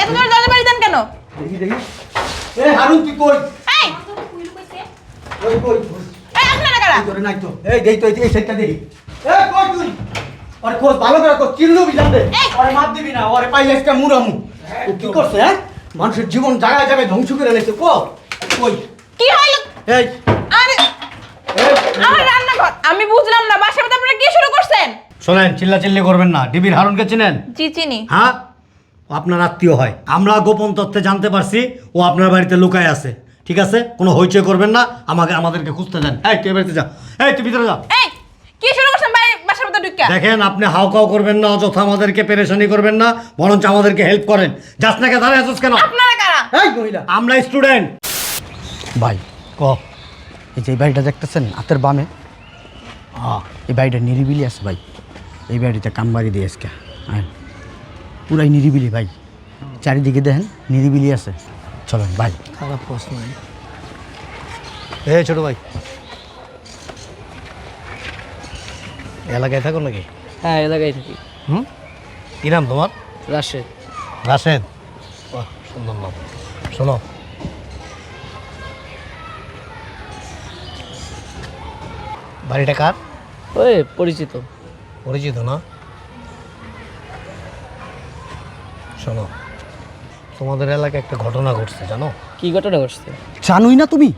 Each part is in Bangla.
এত জোরে দরজা বাড়ি দেন কেন? দেখি দেখি। এ হারুন তুই কই? এই! কই? কই কই? এই কারা? এই তোরে নাই তো। এই দেই তো এই- সাইডটা দেখি এ কই তুই? আরে খোঁজ ভালো করে খোঁজ। এই! আরে মার দিবি না আরে পাইলে একটা মুরামু ও কি করছে হ্যাঁ? মানুষের জীবন জায়গায় জায়গায় ধ্বংস করে লেছে কো? কই? কি হইল? এই। আরে আমার রান্নাঘর আমি বুঝলাম না বাসার মধ্যে আপনারা কি শুরু করছেন? শোনেন চিল্লা চিল্লি করবেন না। ডিবির হারুনকে চিনেন? জি চিনি। হ্যাঁ? আপনার আত্মীয় হয়। আমরা গোপন তথ্যে জানতে পারছি ও আপনার বাড়িতে লুকায় আছে। ঠিক আছে? কোনো হইচই করবেন না আমাকে আমাদেরকে খুঁজতে দেন। এই তুই বাড়িতে যা? এই তুই ভিতরে যা। এই কি শুরু করছেন বাড়ি বাসার মধ্যে ঢুকা দেখেন আপনি হাউকাও করবেন না অযথা আমাদেরকে পেরেশানি করবেন না বরঞ্চ আমাদেরকে হেল্প করেন। যাস না কে দাঁড়ায় আছিস কেন? আপনারা কারা? এই মহিলা। আমরা স্টুডেন্ট ভাই ক? এই যে এই বাড়িটা দেখতেছেন হাতের বামে? হ্যাঁ এই বাড়িটা নিরিবিলি আছে ভাই। এই বাড়িতে কাম বাড়ি দিয়ে আজকে আয় পুরাই নিরিবিলি ভাই। চারিদিকে দেখেন নিরিবিলি আছে। চলেন ভাই। খারাপ প্রশ্ন এ ছোট ভাই। এলাকায় থাকো নাকি? হ্যাঁ এলাকায় থাকি। হুম? কি নাম তোমার? রাশেদ। রাশেদ? বাহ সুন্দর নাম। শোনো। বাড়িটা কার? ওই পরিচিত। পরিচিত না? শোনো তোমাদের এলাকায় একটা ঘটনা ঘটছে জানো? কি ঘটনা ঘটছে? জানোই না তুমি?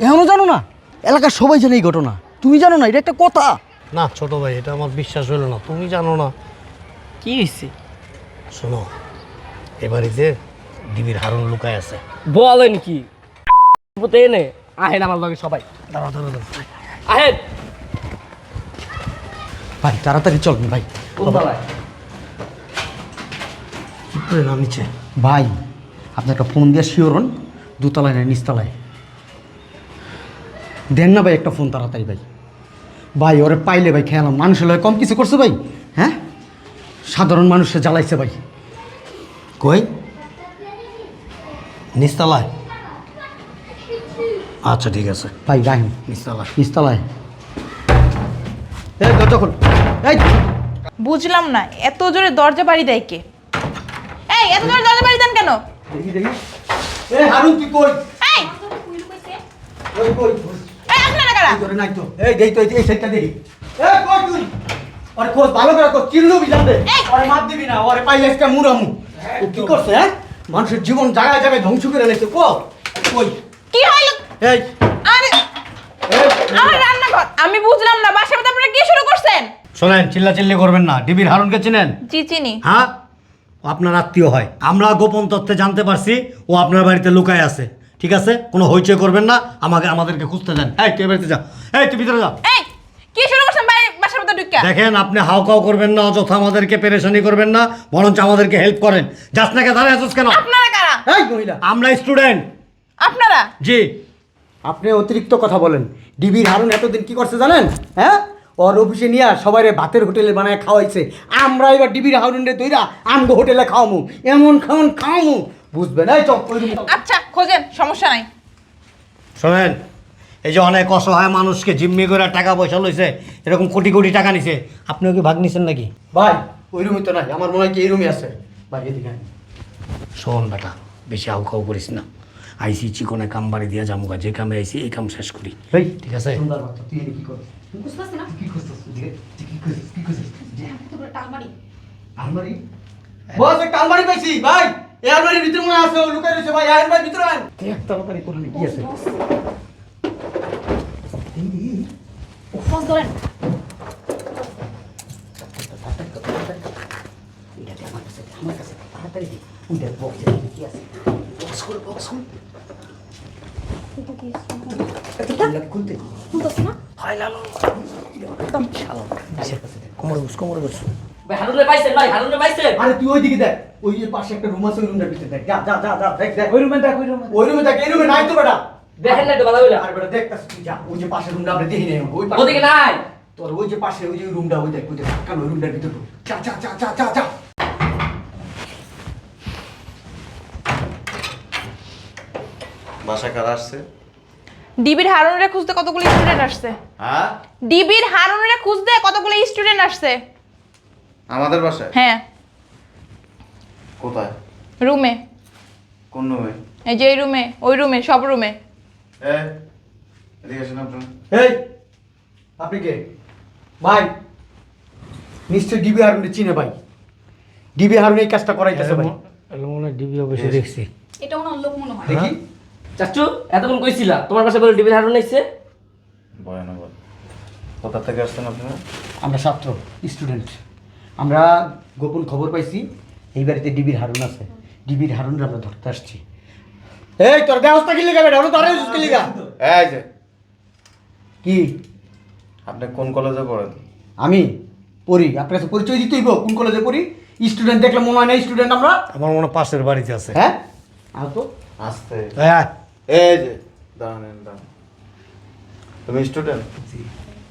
এখনও জানো না? এলাকার সবাই জানে এই ঘটনা। তুমি জানো না? এটা একটা কথা। না ছোট ভাই এটা আমার বিশ্বাস হলো না। তুমি জানো না। কি হয়েছে শোনো এ বাড়িতে ডিবির হারুন লুকায় আছে। বলেন কি? এনে আহেন আমার লগে সবাই। দাঁড়া দাঁড়া দাঁড়া আহেন! ভাই তাড়াতাড়ি চল ভাই। কি করে নাম নিচ্ছে ভাই আপনি একটা ফোন দিয়ে শিওরন দুতলায় না নিচতলায়। দেন না ভাই একটা ফোন তাড়াতাড়ি ভাই। ভাই ওরে পাইলে ভাই খেয়ালাম মানুষের লয় কম কিছু করছে ভাই হ্যাঁ? সাধারণ মানুষে জ্বালাইছে ভাই। কই? নিস্তালায় আচ্ছা ঠিক আছে। ভাই রাহিম নিস্তালায় নিচতলায়। এই দরজা খোল। এই! বুঝলাম না এত জোরে দরজা বাড়ি দেয় কে এই এত জোরে দরজা বাড়ি দেন কেন দেখি দেখি। এ হারুন তুই কই? এই! কই? কই এই আপনারা কারা তোরে নাই তো। এই দেই তো এই- সাইডটা দেখি। এ কই তুই? আরে খোঁজ ভালো করে খোঁজ। চিল্লুবি জানতে এই! আরে মার দিবি না আরে পাইলে একটা মুরামু ও কি করছে হ্যাঁ? মানুষের জীবন জায়গায় জায়গায় ধ্বংস করে লেছে কো? কই? কি হইল? এই। আরে আমার রান্নাঘর। আমি বুঝলাম না বাসার মধ্যে আপনারা কি শুরু করছেন? শোনেন চিল্লা চিল্লি করবেন না। ডিবির হারুনকে চিনেন? জি চিনি। হ্যাঁ? আপনার আত্মীয় হয়। আমরা গোপন তথ্যে জানতে পারছি ও আপনার বাড়িতে লুকায় আছে। ঠিক আছে? কোনো হইচই করবেন না। আমাকে আমাদেরকে খুঁজতে দেন। এই তুই এ বাড়িতে যা? এই তুই ভিতরে যা। এই কি শুরু করছেন বাড়ি বাসার মধ্যে ঢুকা দেখেন আপনি হাউকাও করবেন না অযথা আমাদেরকে পেরেশানি করবেন না বরঞ্চ আমাদেরকে হেল্প করেন। যাস না কে দাঁড়ায় আছিস কেন? আপনারা কারা? এই মহিলা। আমরা স্টুডেন্ট। আপনারা? জি। আপনি অতিরিক্ত কথা বলেন। ডিবির হারুন এতদিন কি করছে জানেন? হ্যাঁ? ওর অফিসে নিয়ে সবাই ভাতের হোটেলে বানায় খাওয়াইছে। আমরা এবার ডিবির হারুনরে দইরা আমগো হোটেলে খাওয়ামু। এমন খাওয়ান খাওয়ামু। বুঝবে চক আচ্ছা খোঁজেন সমস্যা নাই। শোনেন এই যে অনেক অসহায় মানুষকে জিম্মি করে টাকা পয়সা লইছে এরকম কোটি কোটি টাকা নিছে আপনিও কি ভাগ নিছেন নাকি? ভাই ওই রুমে তো নাই আমার মনে হয় কি এই রুমে আছে। ভাই এদিকে। শোন বেটা বেশি হাউকাউ করিস না। আইসি চিকনে কাম বাড়ি দিয়া যামুগা যে কামে আইসি এই কাম শেষ করি। এই ঠিক আছে? সুন্দর তুই এনে কি করছিস কি করছিস তুই কি করছিস কি করছিস আলমারি। বস একটা আলমারি পাইছি ভাই। এই আলমারির ভিতরে মনে আছে লুকাই রয়েছে ভাই। আয়েন ভাই ভিতরে আয়েন দেখ তাড়াতাড়ি করে কি আছে। ফোন ধরেন খুলতে শুনতেছি না? কোমরে বস কোমরে বস। ভাই হারুনে পাইছেন? ভাই হারুনে পাইছেন? আরে তুই ওই দিকে দেখ। ওই যে পাশে একটা রুম আছে ওই রুমটার ভিতরে দেখ। যা যা যা যা দেখ দেখ। ওই রুমে দেখ ওই রুমে ওই রুমে দেখ এই রুমে নাই তো বেটা। দেখেন না একটু ভালো করে। আর বেটা দেখ তুই যা। ওই যে পাশের রুমটা আমরা দেখি নাই। ওই পাশে- ওদিকে নাই। তোর ওই যে পাশে ওই যে রুমটা ওই দেখ ওই দেখ। কাল ওই রুমটার ভিতরে। যা যা যা যা যা যা। বাসা কার আসছে? ডিবির হারুনরে খুঁজতে কতগুলো স্টুডেন্ট আসছে? হ্যাঁ? ডিবির হারুনরে খুঁজতে কতগুলো স্টুডেন্ট আসছে? আমাদের বাসায়? হ্যাঁ। কোথায়? রুমে। কোন রুমে? এই যে এই রুমে ওই রুমে সব রুমে। এ এদিকে আসেন আপনার এই আপনি কে? ভাই নিশ্চয় ডিবি হারুনকে চিনে ভাই। ডিবি হারুন এই কাজটা করাইতেছে ভাই। মনে হয় ডিবি অবশ্যই দেখছি। এটা ওনার লোক মনে হয়। দেখি। চাচু এতক্ষণ কইছিলা তোমার কাছে বলে ডিবির হারুন আইছে ভয়ানক। কোথা থেকে আসছেন আপনারা? আমরা ছাত্র স্টুডেন্ট। আমরা গোপন খবর পাইছি এই বাড়িতে ডিবির হারুন আছে। ডিবির হারুন আমরা ধরতে আসছি। এই তোর ব্যবস্থা কি লিখা বেটা? ধরে কি লিখা এই যে। কি? আপনি কোন কলেজে পড়েন? আমি পড়ি। আপনার কাছে পরিচয় দিতেই কোন কলেজে পড়ি? স্টুডেন্ট দেখলে মনে হয় না স্টুডেন্ট আমরা? আমার মনে পাশের বাড়িতে আছে। হ্যাঁ? আও তো? আসতে এই আয়। এই যে দাঁড়ান দাঁড়ান। তুমি স্টুডেন্ট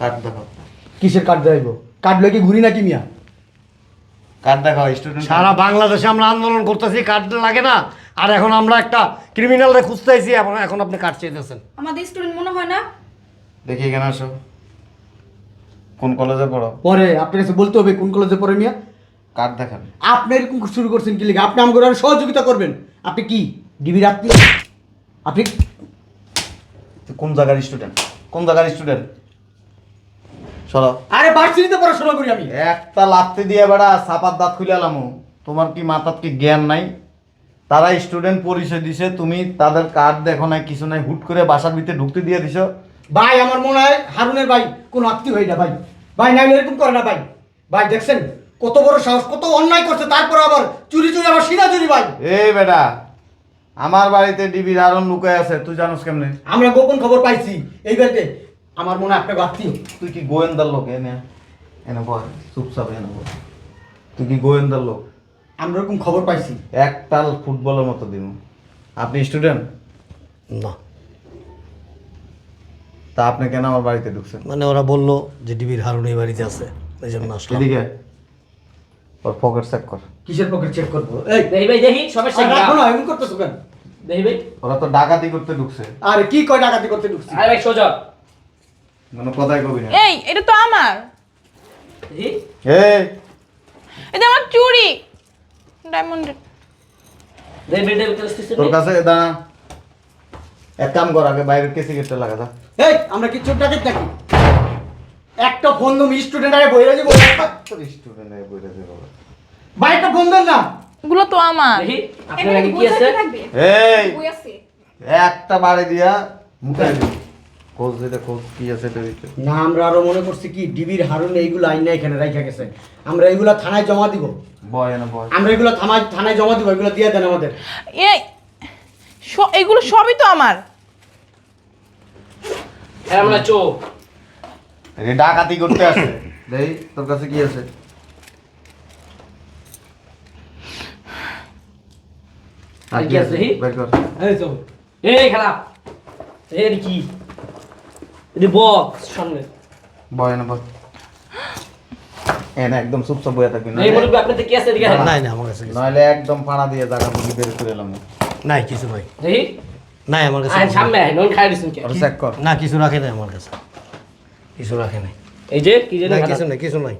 কার্ড দেখাও। কিসের কার্ড দেখাইব? কার্ড লয়ে কি ঘুরি নাকি মিয়া? কার্ড দেখাও স্টুডেন্ট সারা বাংলাদেশে আমরা আন্দোলন করতেছি কার্ড লাগে না। আর এখন আমরা একটা ক্রিমিনালরে খুঁজতেছি এখন এখন আপনি কার্ড চেয়েছেন আমাদের স্টুডেন্ট মনে হয় না? দেখি এখানে আসো। কোন কলেজে পড়ো? পরে আপনার কাছে বলতে হবে কোন কলেজে পড়ে মিয়া? কার্ড দেখান। আপনি এরকম শুরু করছেন কি লিখে আপনি আমাকে সহযোগিতা করবেন। আপনি কি? ডিবির আত্মীয় আপনি তুই কোন জায়গার স্টুডেন্ট কোন জায়গার স্টুডেন্ট সরো আরে ভার্সিটিতে পড়াশোনা করি আমি। একটা লাত্তি দিয়ে বেড়া সাপার দাঁত খুলে এলামো তোমার কি মাথার কি জ্ঞান নাই? তারা স্টুডেন্ট পরিচয় দিছে তুমি তাদের কার্ড দেখো নাই কিছু নাই হুট করে বাসার ভিতরে ঢুকতে দিয়ে দিছো। ভাই আমার মনে হয় হারুনের ভাই কোনো আত্মীয় হয় না ভাই। ভাই নাইলে এরকম করে না ভাই। ভাই দেখছেন কত বড় সাহস কত অন্যায় করছে তারপর আবার চুরি চুরি আবার সিনা চুরি ভাই। এই বেটা আমার বাড়িতে ডিবির আরন লুকায় আছে তুই জানোস কেমনে? আমরা গোপন খবর পাইছি। এই বাড়িতে আমার মনে আপনাকে আত্মীয় তুই কি গোয়েন্দার লোক? এনে এনে বল চুপচাপ এনে বল। তুই কি গোয়েন্দার লোক? আমরা এরকম খবর পাইছি। একটাল ফুটবলের মতো দিন। আপনি স্টুডেন্ট? না। তা আপনি কেন আমার বাড়িতে ঢুকছেন? মানে ওরা বলল যে ডিবির হারুন এই বাড়িতে আছে। এই জন্য আসলাম। এদিকে ওর পকেট চেক কর। কিসের পকেট চেক করব? এই ভাই দেখি সমস্যা আর কি রাখো না এমন করতেছো কেন? দেখি ভাই। ওরা তো ডাকাতি করতে ঢুকছে। আরে কি কয় ডাকাতি করতে ঢুকছি? আরে ভাই সোজা। মানে কথাই কবি না। এই এটা তো আমার। দেখি। এই। এটা আমার চুড়ি। ডায়মন্ডের দেখি ভাই দেখি দেখি তোর কাছে দাঁড়া। এক কাম কর আগে বাইরের কেসি কেটে লাগা দা এই আমরা কি চোর ডাকাত নাকি? একটা ফোন দম স্টুডেন্ট আরে বইরা দিব তোর স্টুডেন্ট এ বইরা দে বাবা ভাই একটা ফোন দেন না এগুলো তো আমার। দেখি আপনার আগে কি কি আছে? এই বই আছে। একটা বাড়ি দিয়া মুখাই দে খোঁজ দিতে খোঁজ কি আছে এটা দিতে না আমরা আরও মনে করছি কি ডিবির হারুন এইগুলো আইন এখানে রাখা গেছে। আমরা এইগুলো থানায় জমা দিব। বয় না বয় আমরা এগুলো থানায় থানায় জমা দিব এগুলো দিয়ে দেন আমাদের। এই এগুলো সবই তো আমার। হ্যাঁ আমরা চোখ। এই ডাকাতি করতে আসে দেই তোর কাছে কি আছে? আর কি আছে, দেখি? বের কর। এই চল এই খারাপ এই কি? এটি বক্স সামনে। বয় না বয় এ একদম চুপচাপ বয়ে থাকবি না এই মুরব্বী আপনাদের কি আছে এদিকে আসেন। না আমার কাছে কিছু- নইলে একদম পাড়া দিয়ে জায়গা মুখে বের করে এলাম। নাই কিছু দেখি নাই আমার কাছে কিছু সামনে নাই। আইন খাই দিছেন কে? চেক কর। না কিছু রাখে নাই আমার কাছে। কিছু রাখে নাই। এই যে কি জানি কিছু নাই কিছু নাই।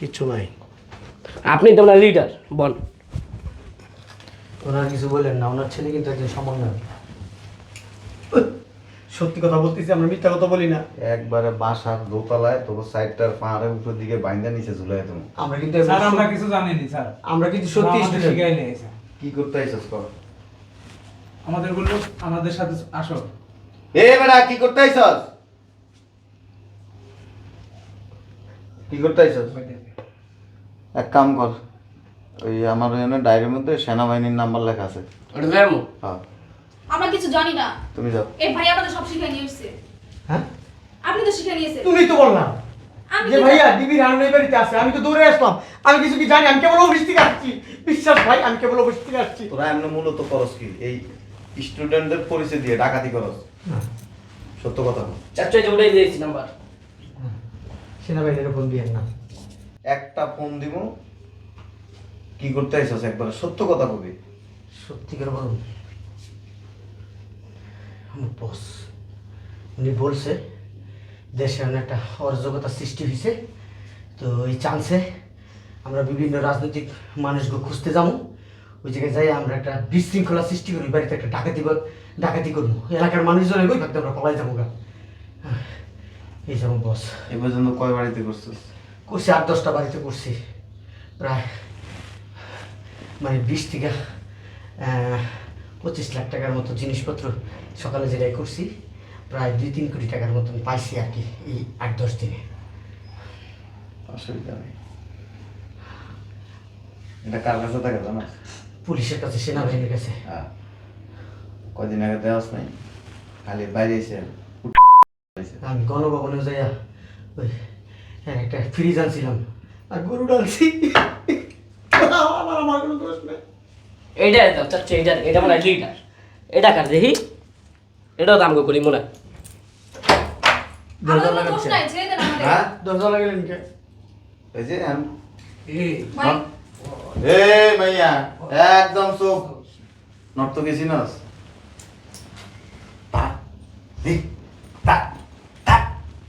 কিচ্ছু নাই। আপনি তো লিডার বল ওনার কিছু বলেন না ওনার ছেলে কিন্তু একজন সামান্য সত্যি কথা বলতেছি আমরা মিথ্যা কথা বলি না। একবারে বাসার দোতলায় তোর সাইডটার পাহাড়ের উপর দিকে বাইন্দা নিচে ঝুলাই তুমি আমরা কিন্তু স্যার আমরা কিছু জানিনি স্যার। আমরা কিন্তু সত্যি আমাদের শিখাই নেই স্যার। কি করতে আইসস কর? আমাদের বলল আমাদের সাথে আসো। এ বেটা কি করতে আইসস? কি করতে আইসস? এক কাম কর। ওই আমার এখানে ডায়েরির মধ্যে সেনাবাহিনীর নাম্বার লেখা আছে। ওটা ভেমো হ্যাঁ। আমরা কিছু জানি না। তুমি যাও। এই ভাই আমাদের সব শিখাই নিয়ে এসেছে। হ্যাঁ? আপনি তো শিখাই নিয়েছেন তুমি তো বললাম। আমি যে ভাইয়া ডিবির হারুন বাড়িতে আছে আমি তো দৌড়ে আসলাম। আমি কিছু কি জানি? আমি কেবল অফিস থেকে আসছি। বিশ্বাস ভাই আমি কেবল অফিস থেকে আসছি। তোরা এমনি মূলত করস কি? এই স্টুডেন্টদের পরিচয় দিয়ে ডাকাতি করস। সত্য কথা। বল। চাচ্চু যে বলে দিয়েছি নাম্বার। সেনাবাহিনীর ফোন দিয়ে না। একটা ফোন দিব কি করতে আইসস একবার? সত্য কথা কবি। সত্যিকার বলুন আমার বস উনি বলছে দেশে অনেক একটা অরাজকতা সৃষ্টি হয়েছে তো এই চান্সে আমরা বিভিন্ন রাজনৈতিক মানুষকে খুঁজতে যাব। ওই জায়গায় যাই আমরা একটা বিশৃঙ্খলা সৃষ্টি করি বাড়িতে একটা ডাকাতি ডাকাতি করব। এলাকার মানুষজন এগোই থাকতে আমরা পলাই যাব গা। এই যেমন বস এ পর্যন্ত কয় বাড়িতে করছিস? করছি আট দশটা বাড়িতে করছি। প্রায় মানে বিশ থেকে পঁচিশ লাখ টাকার মতো জিনিসপত্র সকালে যেটাই করছি প্রায় দুই তিন কোটি টাকার মতন পাইছি আর কি এই আট দশ দিনে। অসুবিধা নেই। এটা কার কাছে থাকে জানো? পুলিশের কাছে সেনাবাহিনীর কাছে। কদিন আগে দেওয়াস নাই খালি বাইরে এসে আমি গণভবনে যাইয়া ওই হ্যাঁ, একটা ফ্রিজ আনছিলাম আর গরু ডালছি আমার কোনো দোষ নেই। এইটা দাও চাচ্ছে এইটা এটা মনে হয় লিটার এটা কার দেখি এটাও দাম করি মনে হয়। দরজা লাগাচ্ছে হ্যাঁ? দরজা লাগালেন কে? এই যে এ মাইয়া একদম চোখ নর্ত গেছি নস তা দি তা তা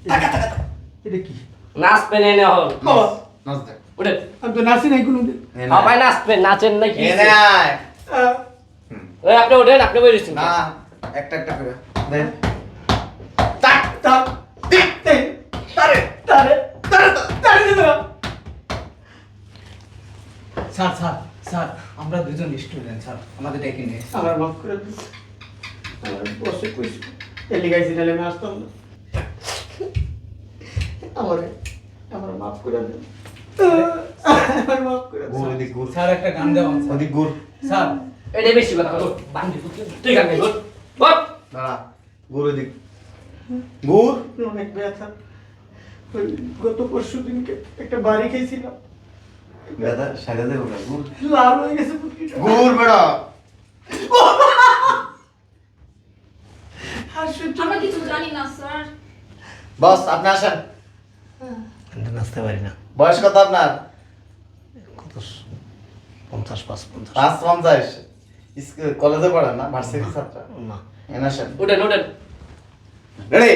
টাকা টাকা এটা কি? নাচ পেন এনে হল। নস দেখ। আমি তো নাচি নাই সবাই নাচবেন নাচেন নাকি এনে আয় হুম। ওই আপনি ওঠেন আপনি বই দিচ্ছেন না একটা একটা করে। দে তাক তাক দিক দে। তারে তারে তারে তারে স্যার স্যার স্যার আমরা দুজন স্টুডেন্ট স্যার। আমাদের ডেকে নিয়ে। আমার মাফ করে দিন আমার বসে কইছি। এলি গাইছি নালে আমি আসতাম না। আমার আমার মাফ করে দিন। স্যার একটা গান ওদিক স্যার এটা বেশি কথা বলো। বান্দি তুই গান গাই বল বল দাঁড়া গুড় ওদিক গুড়? অনেক ব্যথা। গত পরশু দিনকে একটা বাড়ি খেয়েছিলাম। দাদা সাজা দেবো না গুড়। লাল হয়ে গেছে। গুড় বেড়া। আমরা কিছু জানি না স্যার। বস আপনি আসেন। নাচতে পারি না। বয়স কত আপনার? কত পঞ্চাশ পাঁচ পঞ্চাশ। পাঁচ পঞ্চাশ। স্কুল কলেজে পড়েন না? ভার্সিটি ছাত্র? না। এনে উঠেন উঠেন। রেডি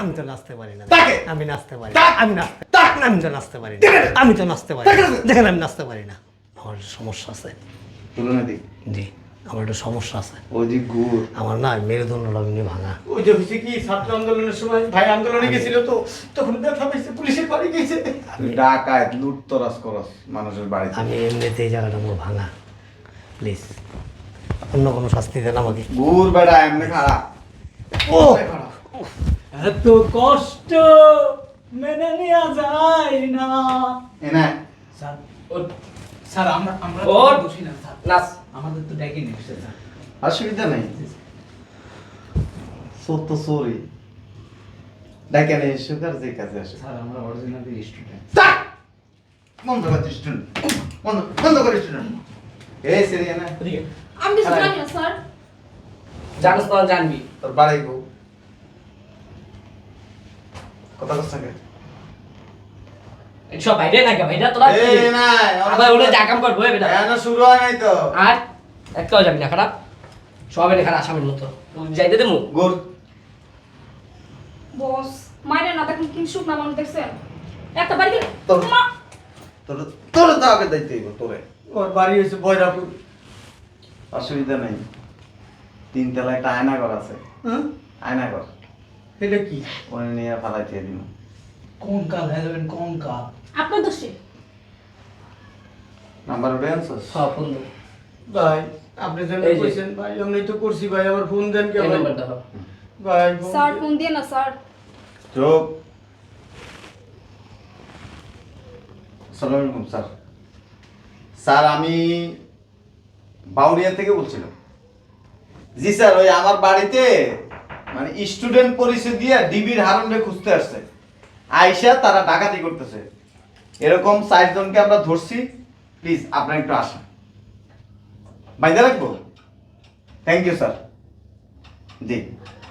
আমি তো নাচতে পারি না। তাকে! আমি নাচতে পারি না। আমি নাচতে আমি তো নাচতে পারি না। আমি তো নাচতে পারি না। দেখেন। আমি নাচতে পারি না। আমার সমস্যা আছে। তুলনে দিক জি। আমার একটা সমস্যা আছে। আমার না মেরুদণ্ডটা এমনি ভাঙা। ওই যে হয়েছে কি ছাত্র আন্দোলনের সময় ভাই আন্দোলনে গেছিল তো তখন ব্যথা পাইছে পুলিশের বাড়ি গেছে। ডাকাত লুট তরাস করস মানুষের বাড়ি আমি এমনিতে এই জায়গাটা আমার ভাঙা। প্লিজ অন্য কোনো শাস্তি দেন আমাকে। গুড় বেড়া এমনি খারাপ ও! এত কষ্ট মেনে নেওয়া যায় না। এনে। স্যার স্যার আমরা আমরা তো দোষী না স্যার। আমাদের তো ডেকে নিয়ে এসেছে স্যার। অসুবিধা নেই। সত্য সরি ডাকে নেই সুগার যে কাজে আসে স্যার আমরা অরিজিনালি স্টুডেন্ট! বন্ধ কর স্টুডেন্ট বন্ধ বন্ধ কর স্টুডেন্ট এই সেরিয়া না। আমি কিছু। জানি না স্যার। জানিস না জানবি। তোর বাড়াই গো কথা থাকে সব বাইরে নাকি ভাইটা তোরা এই আবার উঠে যা কাম করব বেটা। এখনও শুরু হয় নাই তো। আর একটাও যাবি না খারাপ? সব এনে খারাপ আসামের মতো। যাইতে দেবো? গুড় বস মাইরে না দেখুন কি শুকনা মানুষ দেখছেন। একটা বাড়িতে তোর তোর তোর তো আগে দায়িত্ব হইব তোরে। ওর বাড়ি হয়েছে বয়রাপুর অসুবিধা নেই। তিন তলা একটা আয়না ঘর আছে। হ্যাঁ? আয়না ঘর এটা কি? ওনে নিয়ে ফালাইতে দিন কোন কাল হয়ে যাবেন কোন কাল আপনার দোষে নাম্বার উঠে আনছস হ্যাঁ ফোন দেবো ভাই আপনি যেন এই যে। কইছেন ভাই এমনি তো করছি ভাই আমার ফোন দেন কে ভাই। ভাই স্যার। ফোন দিয়ে না স্যার চুপ সালাম আলাইকুম স্যার স্যার আমি বাউরিয়া থেকে বলছিলাম। জি স্যার ওই আমার বাড়িতে মানে স্টুডেন্ট পরিচয় দিয়ে ডিবির হারনরে খুঁজতে আসছে। আইসা তারা ডাকাতি করতেছে। এরকম চারজনকে আমরা ধরছি। প্লিজ আপনারা একটু আসেন। বাইদা রাখব থ্যাংক ইউ স্যার জি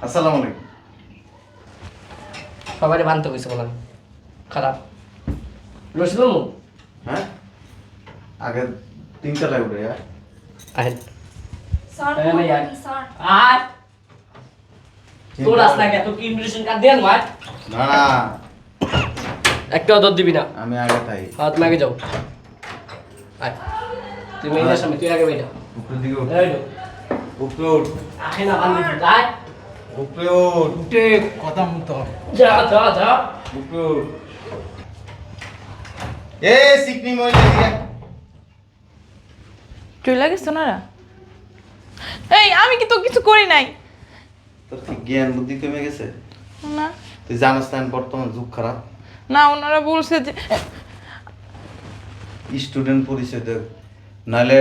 আসসালামু আলাইকুম। সবাই বানতে কইছে বলাম খারাপ। রসিদ হ্যাঁ? আগে হ্যাঁ? আহেন। স্যার হ্যাঁ, ভাই, আর- আর তোর আস না কে তোর কি ইনভিটেশন কার্ড দেন মার না না। একটাও দর দিবি না। আমি আগে তাই। হ্যাঁ তুমি আগে যাও। আয়। তুই তুই সামনে তুই আগে বেটা উপরের দিকে উঠ। উপরে উঠ। আসে না বান্ধি যায় উপরে উঠ উঠে। কথা মতো যা যা যা। উপরে উঠ। এ সিকনি মহিলা দিকে চলে গেছে ওনারা? এই আমি কি তো কিছু করি নাই? তোর কি জ্ঞান বুদ্ধি কমে গেছে? না। তুই জানাস না বর্তমান যুগ খারাপ। না ওনারা বলছে যে স্টুডেন্ট পরিচয় দেখ নাহলে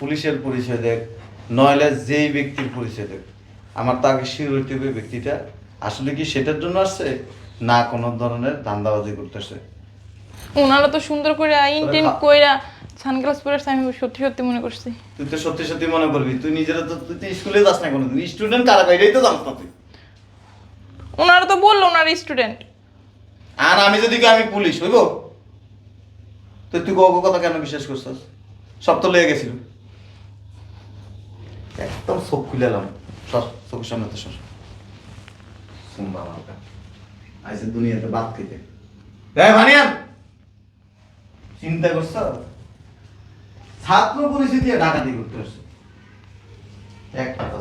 পুলিশের পরিচয় দেখ নইলে যেই ব্যক্তির পরিচয় দেখ। আমার তো আগে হইতে হবে ব্যক্তিটা। আসলে কি সেটার জন্য আসছে? না কোনো ধরনের ধান্দাবাজি করতেছে। ওনারা তো সুন্দর করে ইন্টেন কইরা সানগ্লাস পরে আমি সত্যি সত্যি মনে করছি। তুই তো সত্যি সত্যি মনে করবি তুই নিজেরা তো তুই তো স্কুলে যাস না কোনো স্টুডেন্ট কারা বাইরেই তো জানিস না তুই। ওনারা তো বলল ওনারা স্টুডেন্ট। আর আমি যদি আমি পুলিশ হইব? তো তুই গো কথা কেন বিশ্বাস করছিস? সব তো লেগে গেছিল। একদম চোখ খুলে এলাম। সর চোখের সামনে তো সর। শুনবা আমাকে আইসে দুনিয়াতে বাদ খেতে। এই ভানিয়ান! চিন্তা করছ? ছাত্র পরিস্থিতি ডাকাতি করতে আসছে। এক কথা